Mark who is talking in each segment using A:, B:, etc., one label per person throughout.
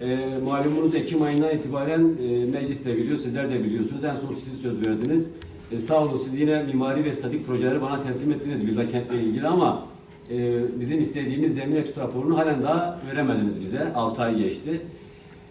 A: E, malumunuz Ekim ayından itibaren e, meclis de biliyor, sizler de biliyorsunuz. En son siz söz verdiniz. E, sağ olun siz yine mimari ve statik projeleri bana teslim ettiniz Villa Kent'le ilgili ama e, bizim istediğimiz zemin etüt raporunu halen daha veremediniz bize. 6 ay geçti.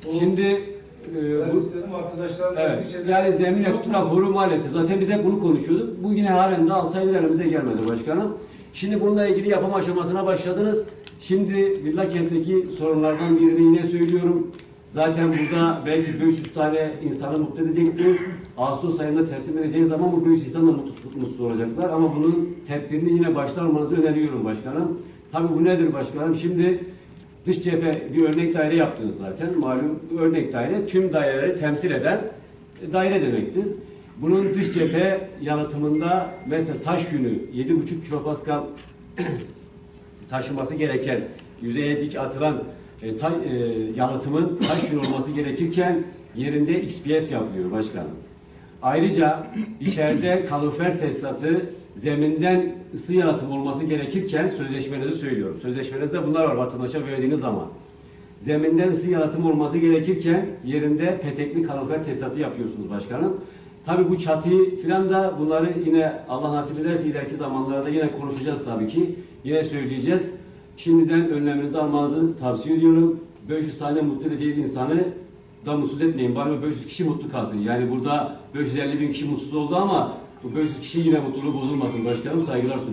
B: O-
A: Şimdi e, bu,
B: istedim arkadaşlar.
A: Evet.
B: bir şeyler-
A: Yani zemin etüt raporu maalesef. Zaten biz hep bunu konuşuyorduk. Bu yine halen de 6 aydır elimize gelmedi başkanım. Şimdi bununla ilgili yapım aşamasına başladınız. Şimdi Villa Kent'teki sorunlardan birini yine söylüyorum. Zaten burada belki 500 tane insanı mutlu edecektiniz. Ağustos ayında teslim edeceğiniz zaman bu 500 insan da mutsuz, mutsuz olacaklar. Ama bunun tedbirini yine başta öneriyorum başkanım. Tabii bu nedir başkanım? Şimdi Dış cephe bir örnek daire yaptınız zaten. Malum örnek daire tüm daireleri temsil eden daire demektir. Bunun dış cephe yalıtımında mesela taş yünü 7,5 kilopascal taşıması gereken yüzeye dik atılan e, ta- e, yalıtımın taş yün olması gerekirken yerinde XPS yapılıyor başkanım. Ayrıca içeride kalorifer tesisatı zeminden ısı yalıtım olması gerekirken sözleşmenizi söylüyorum. Sözleşmenizde bunlar var vatandaşa verdiğiniz zaman. Zeminden ısı yalıtım olması gerekirken yerinde petekli kalorifer tesisatı yapıyorsunuz başkanım. Tabi bu çatıyı filan da bunları yine Allah nasip ederse ileriki zamanlarda yine konuşacağız tabii ki. Yine söyleyeceğiz. Şimdiden önleminizi almanızı tavsiye ediyorum. 500 tane mutlu edeceğiz insanı da mutsuz etmeyin. Bari o 500 kişi mutlu kalsın. Yani burada 550 bin kişi mutsuz oldu ama bu 500 kişi yine mutluluğu bozulmasın başkanım. Saygılar sunuyorum.